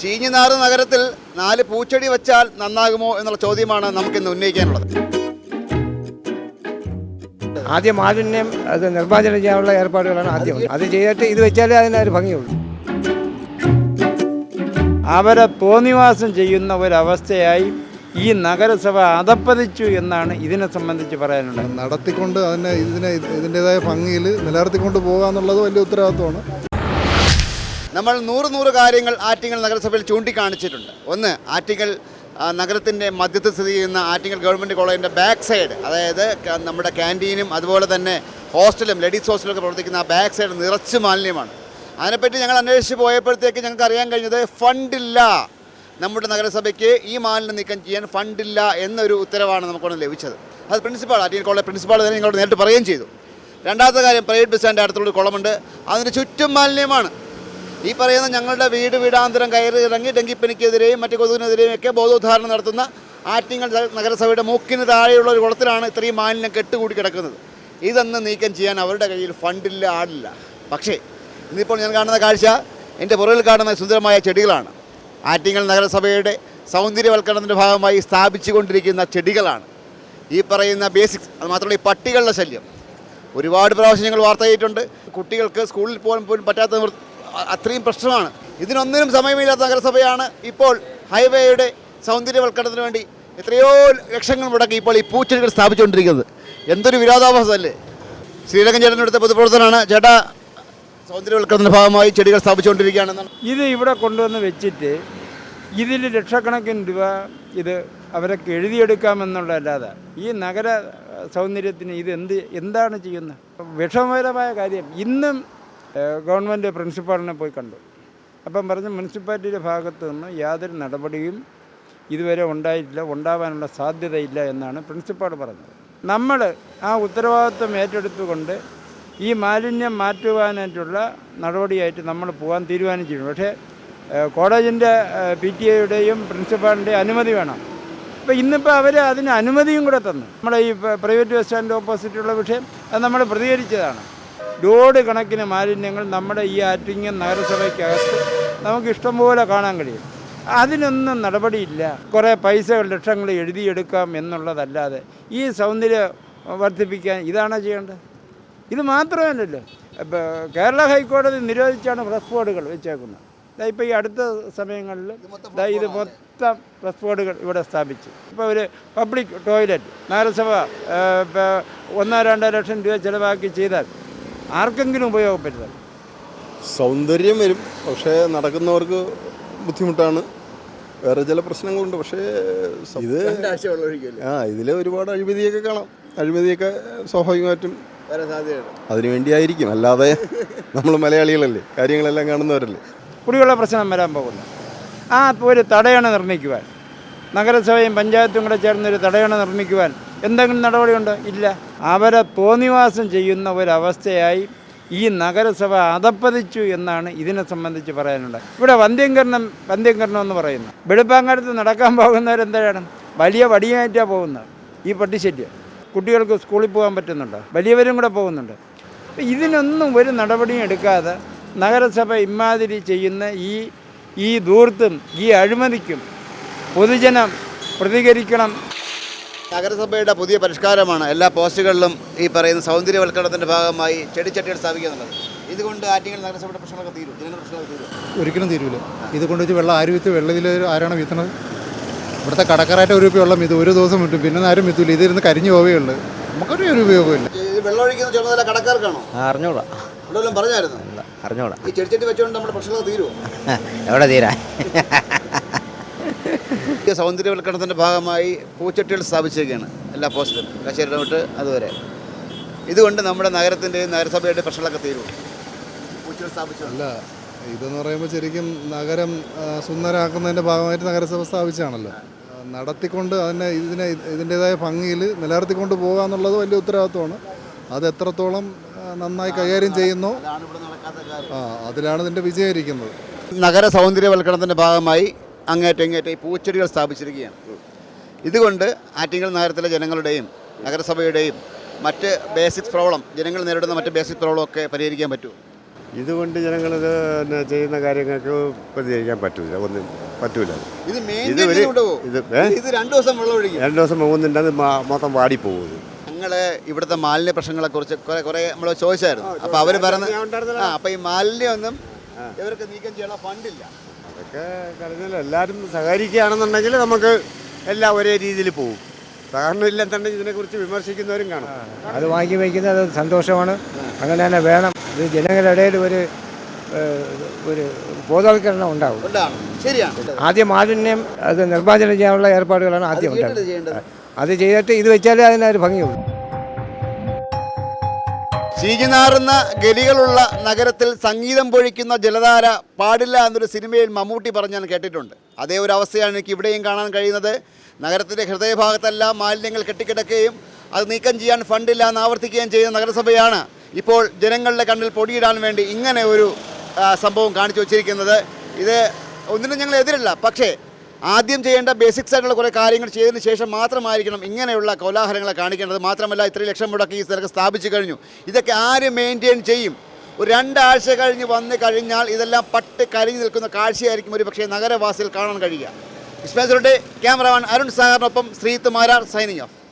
ചീഞ്ഞുനാറ് നഗരത്തിൽ നാല് പൂച്ചെടി വെച്ചാൽ നന്നാകുമോ എന്നുള്ള ചോദ്യമാണ് നമുക്ക് ഇന്ന് ഉന്നയിക്കാനുള്ളത്. ആദ്യം മാലിന്യം അത് നിർമ്മാർജനം ചെയ്യാനുള്ള ഏർപ്പാടുകളാണ് ആദ്യം. അത് ചെയ്തിട്ട് ഇത് വെച്ചാലേ അതിനൊരു ഭംഗിയുള്ളൂ. അവരെ തോന്നിവാസം ചെയ്യുന്ന ഒരവസ്ഥയായി ഈ നഗരസഭ അതപ്പതിച്ചു എന്നാണ് ഇതിനെ സംബന്ധിച്ച് പറയാനുള്ളത്. നടത്തിക്കൊണ്ട് അതിനെ ഇതിനെ ഇതിന്റെതായ ഭംഗിയിൽ നിലനിർത്തിക്കൊണ്ട് പോകുക എന്നുള്ളത് വലിയ ഉത്തരവാദിത്വമാണ്. നമ്മൾ നൂറ് നൂറ് കാര്യങ്ങൾ ആറ്റിങ്ങൽ നഗരസഭയിൽ ചൂണ്ടിക്കാണിച്ചിട്ടുണ്ട്. ഒന്ന് ആറ്റിങ്ങൽ ആ, നഗരത്തിന്റെ മധ്യത്തിൽ സ്ഥിതി ചെയ്യുന്ന ആറ്റിങ്ങൽ ഗവൺമെന്റ് കോളേജിന്റെ ബാക്ക് സൈഡ് അതായത് നമ്മുടെ ക്യാന്റീനും അതുപോലെ തന്നെ ഹോസ്റ്റലും ലേഡീസ് ഹോസ്റ്റലൊക്കെ പ്രവർത്തിക്കുന്ന ആ ബാക്ക് സൈഡ് നിറച്ച് മാലിന്യമാണ്. അതിനെപ്പറ്റി ഞങ്ങൾ അന്വേഷിച്ച് പോയപ്പോഴത്തേക്ക് ഞങ്ങൾക്ക് അറിയാൻ കഴിഞ്ഞത് ഫണ്ടില്ല. നമ്മുടെ നഗരസഭയ്ക്ക് ഈ മാലിന്യം നീക്കം ചെയ്യാൻ ഫണ്ടില്ല എന്നൊരു ഉത്തരവാണ് നമുക്കൊന്ന് ലഭിച്ചത്. അത് പ്രിൻസിപ്പാൾ ആറ്റിങ്ങൽ കോളേജ് പ്രിൻസിപ്പാൾ തന്നെ ഞങ്ങളോട് നേരിട്ട് പറയുകയും ചെയ്തു. രണ്ടാമത്തെ കാര്യം പ്രൈവറ്റ് ബസ് സ്റ്റാൻഡ് അടുത്തുള്ളൊരു കുളമുണ്ട്. അതിന് ചുറ്റും മാലിന്യമാണ്. ഈ പറയുന്ന ഞങ്ങളുടെ വീട് വീടാന്തരം കയറി ഇറങ്ങി ഡെങ്കിപ്പനിക്കെതിരെയും മറ്റു കൊതുകിനെതിരെയും ഒക്കെ ബോധോദ്ധാരണം നടത്തുന്ന ആറ്റിങ്ങൽ നഗരസഭയുടെ മൂക്കിന് താഴെയുള്ള ഒരു കുളത്തിലാണ് ഇത്രയും മാലിന്യം കെട്ടുകൂടി കിടക്കുന്നത്. ഇതൊന്ന് നീക്കം ചെയ്യാൻ അവരുടെ കയ്യിൽ ഫണ്ടില്ല ആടില്ല പക്ഷേ ഇന്നിപ്പോൾ ഞാൻ കാണുന്ന കാഴ്ച എന്റെ പുറകിൽ കാണുന്ന സുന്ദരമായ ചെടികളാണ്. ആറ്റിങ്ങൽ നഗരസഭയുടെ സൗന്ദര്യവൽക്കരണത്തിന്റെ ഭാഗമായി സ്ഥാപിച്ചു കൊണ്ടിരിക്കുന്ന ചെടികളാണ്. ഈ പറയുന്ന ബേസിക്സ് അത് മാത്രമല്ല ഈ പട്ടികളുടെ ശല്യം. ഒരുപാട് പ്രാവശ്യം ഞങ്ങൾ വാർത്ത ചെയ്തിട്ടുണ്ട് കുട്ടികൾക്ക് സ്കൂളിൽ പോകാൻ പോലും പറ്റാത്ത അത്രയും പ്രശ്നമാണ്. ഇതിനൊന്നിനും സമയമില്ലാത്ത നഗരസഭയാണ് ഇപ്പോൾ ഹൈവേയുടെ സൗന്ദര്യവൽക്കരണത്തിന് വേണ്ടി എത്രയോ ലക്ഷങ്ങൾ മുടക്കി ഇപ്പോൾ ഈ പൂച്ചെടികൾ സ്ഥാപിച്ചുകൊണ്ടിരിക്കുന്നത്. എന്തൊരു വിരോധാഭാസമല്ലേ? ശ്രീലങ്കൻ അടുത്ത പൊതുപ്രവർത്തനമാണ്. ചേട്ടാ സൗന്ദര്യവൽക്കരണത്തിന്റെ ഭാഗമായി ചെടികൾ സ്ഥാപിച്ചുകൊണ്ടിരിക്കുകയാണെന്നാണ്. ഇത് ഇവിടെ കൊണ്ടുവന്ന് വെച്ചിട്ട് ഇതിൽ ലക്ഷക്കണക്കിന് രൂപ ഇത് അവരൊക്കെ എഴുതിയെടുക്കാമെന്നുള്ളതല്ലാതെ ഈ നഗര സൗന്ദര്യത്തിന് ഇത് എന്ത് എന്താണ് ചെയ്യുന്നത്? വിഷമകരമായ കാര്യം. ഇന്നും ഗവൺമെന്റ് പ്രിൻസിപ്പാളിനെ പോയി കണ്ടു. അപ്പം പറഞ്ഞു മുനിസിപ്പാലിറ്റിയുടെ ഭാഗത്തു നിന്ന് യാതൊരു നടപടിയും ഇതുവരെ ഉണ്ടായിട്ടില്ല ഉണ്ടാവാനുള്ള സാധ്യതയില്ല എന്നാണ് പ്രിൻസിപ്പാൾ പറഞ്ഞത്. നമ്മൾ ആ ഉത്തരവാദിത്വം ഏറ്റെടുത്തുകൊണ്ട് ഈ മാലിന്യം മാറ്റുവാനായിട്ടുള്ള നടപടിയായിട്ട് നമ്മൾ പോകാൻ തീരുമാനിച്ചിട്ടുണ്ട് പക്ഷേ കോളേജിന്റെ പി ടി എയുടെയും പ്രിൻസിപ്പാളിന്റെയും അനുമതി വേണം. അപ്പോൾ ഇന്നിപ്പോൾ അവർ അതിന് അനുമതിയും കൂടെ തന്നു. നമ്മുടെ ഈ പ്രൈവറ്റ് ബസ് സ്റ്റാൻഡ് ഓപ്പോസിറ്റുള്ള വിഷയം അത് നമ്മൾ പ്രതികരിച്ചതാണ്. ലോഡ് കണക്കിന് മാലിന്യങ്ങൾ നമ്മുടെ ഈ ആറ്റിങ്ങൽ നഗരസഭയ്ക്കകത്ത് നമുക്ക് ഇഷ്ടംപോലെ കാണാൻ കഴിയും. അതിനൊന്നും നടപടിയില്ല. കുറേ പൈസകൾ ലക്ഷങ്ങൾ എഴുതിയെടുക്കാം എന്നുള്ളതല്ലാതെ ഈ സൗന്ദര്യം വർദ്ധിപ്പിക്കാൻ ഇതാണോ ചെയ്യേണ്ടത്? ഇത് മാത്രമല്ലല്ലോ. കേരള ഹൈക്കോടതി നിരോധിച്ചാണ് പ്രസ് ബോർഡുകൾ വെച്ചേക്കുന്നത്. ഇപ്പോൾ ഈ അടുത്ത സമയങ്ങളിൽ ഇത് മൊത്തം പ്രസ് ബോർഡുകൾ ഇവിടെ സ്ഥാപിച്ചു. ഇപ്പോൾ ഒരു പബ്ലിക് ടോയ്ലറ്റ് നഗരസഭ ഒന്നോ രണ്ടോ ലക്ഷം രൂപ ചിലവാക്കി ചെയ്താൽ ആർക്കെങ്കിലും ഉപയോഗപ്പെടുത്താം സൗന്ദര്യം വരും. പക്ഷേ നടക്കുന്നവർക്ക് ബുദ്ധിമുട്ടാണ്. വേറെ ചില പ്രശ്നങ്ങളുണ്ട്. പക്ഷേ ഇത് ആ ഇതിൽ ഒരുപാട് അഴിമതിയൊക്കെ കാണാം. അഴിമതിയൊക്കെ സ്വാഭാവികമായിട്ടും വേണ്ടിയായിരിക്കും. അല്ലാതെ നമ്മൾ മലയാളികളല്ലേ? കാര്യങ്ങളെല്ലാം കാണുന്നവരല്ലേ? കുടിവെള്ള പ്രശ്നം വരാൻ പോകുന്നു ആ ഒരു തടയണ നിർമ്മിക്കുവാൻ. നഗരസഭയും പഞ്ചായത്തും കൂടെ ചേർന്നൊരു തടയണ നിർമ്മിക്കുവാൻ എന്തെങ്കിലും നടപടിയുണ്ടോ? ഇല്ല. അവരെ തോന്നിവാസം ചെയ്യുന്ന ഒരവസ്ഥയായി ഈ നഗരസഭ അതപ്പതിച്ചു എന്നാണ് ഇതിനെ സംബന്ധിച്ച് പറയാനുള്ളത്. ഇവിടെ വന്ധ്യംകരണം വന്ധ്യംകരണം എന്ന് പറയുന്നു. വെളുപ്പാങ്കരത്ത് നടക്കാൻ പോകുന്നവരെന്താണ് വലിയ വടിയായിട്ടാണ് പോകുന്നത്. ഈ പട്ടിശല്യം. കുട്ടികൾക്ക് സ്കൂളിൽ പോകാൻ പറ്റുന്നുണ്ട്? വലിയവരും കൂടെ പോകുന്നുണ്ട്. ഇതിനൊന്നും ഒരു നടപടിയും എടുക്കാതെ നഗരസഭ ഇമാതിരി ചെയ്യുന്ന ഈ ഈ ദൂർത്തും ഈ അഴിമതിക്കും പൊതുജനം പ്രതികരിക്കണം നഗരസഭയുടെ പുതിയ പരിഷ്കാരമാണ് എല്ലാ പോസ്റ്റുകളിലും ഈ പറയുന്ന സൗന്ദര്യവൽക്കരണത്തിന്റെ ഭാഗമായി ചെടിച്ചട്ടികൾ സ്ഥാപിക്കുക എന്നുള്ളത് ഇതുകൊണ്ട് ആറ്റിങ്ങൾ നഗരസഭയുടെ പ്രശ്നങ്ങളൊക്കെ തീരും. ജനങ്ങളുടെ പ്രശ്നങ്ങളൊക്കെ തീരും. ഒരിക്കലും തീരൂല. ഇതുകൊണ്ട് വെച്ച് വെള്ളം ആര് വിത്ത് വെള്ളം ഇതിൽ ആരാണ് വിത്തണത്? ഇവിടുത്തെ കടക്കാരായിട്ട് ഒരു രൂപ വെള്ളം ഇത് ഒരു ദിവസം വിട്ടു. പിന്നെ ആരും വിത്തൂല. ഇതിരുന്ന് കരിഞ്ഞു ഉള്ളൂ. നമുക്കൊരു ഒരു ഉപയോഗമില്ല വെള്ളമൊഴിക്കുന്ന ചുമതല കടക്കാർക്കാണോ? അറിഞ്ഞോളാം പറഞ്ഞായിരുന്നു? അറിഞ്ഞോളാം ഈ ചെടിച്ചട്ടി വെച്ചുകൊണ്ട് നമ്മുടെ പ്രശ്നങ്ങൾ തീരുമോ എവിടെ തീരാ? ഈ സൗന്ദര്യവൽക്കരണത്തിന്റെ ഭാഗമായി പൂച്ചട്ടികൾ സ്ഥാപിച്ചിരിക്കുകയാണ് എല്ലാ പോസ്റ്റിലും. കശേരി തൊട്ട് അതുവരെ. ഇതുകൊണ്ട് നമ്മുടെ നഗരത്തിന്റെയും നഗരസഭയുടെ പ്രശ്നങ്ങളൊക്കെ തീരും പൂച്ചകൾ സ്ഥാപിച്ചു അല്ല ഇതെന്ന് പറയുമ്പോൾ ശരിക്കും നഗരം സുന്ദരമാക്കുന്നതിന്റെ ഭാഗമായിട്ട് നഗരസഭ സ്ഥാപിച്ചാണല്ലോ നടത്തിക്കൊണ്ട് അതിനെ ഇതിനെ ഇതിന്റെതായ ഭംഗിയിൽ നിലനിർത്തിക്കൊണ്ട് പോകുക എന്നുള്ളത് വലിയ ഉത്തരവാദിത്വമാണ്. അത് എത്രത്തോളം നന്നായി കൈകാര്യം ചെയ്യുന്നു. ആ അതിലാണ് ഇതിന്റെ വിജയം ഇരിക്കുന്നത് നഗര സൗന്ദര്യവൽക്കരണത്തിന്റെ ഭാഗമായി അങ്ങേറ്റം ഇങ്ങേറ്റം ഈ പൂച്ചെടികൾ സ്ഥാപിച്ചിരിക്കുകയാണ്. ഇതുകൊണ്ട് ആറ്റിങ്ങൽ നഗരത്തിലെ ജനങ്ങളുടെയും നഗരസഭയുടെയും മറ്റ് ബേസിക് പ്രോബ്ലം ജനങ്ങൾ നേരിടുന്ന മറ്റ് ബേസിക് പ്രോബ്ലം ഒക്കെ പരിഹരിക്കാൻ പറ്റുമോ ഇതുകൊണ്ട് ജനങ്ങളിത് ചെയ്യുന്ന കാര്യങ്ങൾക്ക് പ്രതികരിക്കാൻ പറ്റൂല ഒന്നും പറ്റൂല. ഇത് ഇത് ഒരു- ഇത് രണ്ടു ദിവസം വെള്ളം ഒഴിക്കും. രണ്ട് ദിവസം പോകുന്നുണ്ട് അത് മൊത്തം വാടിപ്പോകും പോകും ഞങ്ങൾ ഇവിടുത്തെ മാലിന്യ പ്രശ്നങ്ങളെ കുറിച്ച് കുറെ കുറെ നമ്മൾ ചോദിച്ചായിരുന്നു. അപ്പൊ അവർ പറഞ്ഞ അപ്പൊ ഈ മാലിന്യം ഒന്നും ഇവർക്ക് നീക്കം ചെയ്യാനുള്ള ഫണ്ടില്ല. അതൊക്കെ കഴിഞ്ഞാൽ എല്ലാവരും സഹകരിക്കുകയാണെന്നുണ്ടെങ്കിൽ നമുക്ക് എല്ലാം ഒരേ രീതിയിൽ പോകും സഹകരണം തന്നെ ഇതിനെക്കുറിച്ച് വിമർശിക്കുന്നവരും കാണും. അത് വാങ്ങി വയ്ക്കുന്നത് സന്തോഷമാണ്. അങ്ങനെ തന്നെ വേണം. ഇത് ജനങ്ങളുടെ ഇടയിൽ ഒരു ഒരു ബോധവൽക്കരണം ഉണ്ടാവും. ശരിയാണ്. ആദ്യം മാലിന്യം അത് നിർമ്മാർജനം ചെയ്യാനുള്ള ഏർപ്പാടുകളാണ് ആദ്യം ഉണ്ടാകുന്നത് അത് ചെയ്തിട്ട് ഇത് വെച്ചാലേ അതിനൊരു ഭംഗിയുള്ളൂ. ചീഞ്ഞുനാറുന്ന ഗലികളുള്ള നഗരത്തിൽ സംഗീതം പൊഴിക്കുന്ന ജലധാര പാടില്ല എന്നൊരു സിനിമയിൽ മമ്മൂട്ടി പറഞ്ഞ് ഞാൻ കേട്ടിട്ടുണ്ട്. അതേ ഒരു അവസ്ഥയാണ് എനിക്ക് ഇവിടെയും കാണാൻ കഴിയുന്നത്. നഗരത്തിന്റെ ഹൃദയഭാഗത്തെല്ലാം മാലിന്യങ്ങൾ കെട്ടിക്കിടക്കുകയും അത് നീക്കം ചെയ്യാൻ ഫണ്ടില്ല എന്ന് ആവർത്തിക്കുകയും ചെയ്യുന്ന നഗരസഭയാണ് ഇപ്പോൾ ജനങ്ങളുടെ കണ്ണിൽ പൊടിയിടാൻ വേണ്ടി ഇങ്ങനെ ഒരു സംഭവം കാണിച്ചു വച്ചിരിക്കുന്നത്. ഇത് ഒന്നിനും ഞങ്ങൾ എതിരല്ല. പക്ഷേ ആദ്യം ചെയ്യേണ്ട ബേസിക്സ് ആയിട്ടുള്ള കുറേ കാര്യങ്ങൾ ചെയ്തതിന് ശേഷം മാത്രമായിരിക്കണം ഇങ്ങനെയുള്ള കോലാഹലങ്ങളെ കാണിക്കേണ്ടത്. മാത്രമല്ല ഇത്രയും ലക്ഷം മുടക്കി ഈ സ്ഥലത്ത് സ്ഥാപിച്ചു കഴിഞ്ഞു. ഇതൊക്കെ ആര് മെയിന്റെയിൻ ചെയ്യും? ഒരു രണ്ടാഴ്ച കഴിഞ്ഞ് വന്ന് കഴിഞ്ഞാൽ ഇതെല്ലാം പട്ട് കരിഞ്ഞു നിൽക്കുന്ന കാഴ്ചയായിരിക്കും ഒരു പക്ഷേ നഗരവാസികൾ കാണാൻ കഴിയുക. ഇസ്മാസുരുടെ ക്യാമറമാൻ അരുൺ സാഗറിനൊപ്പം ശ്രീത്ത് മാരാർ സൈനിങ് ഓഫ്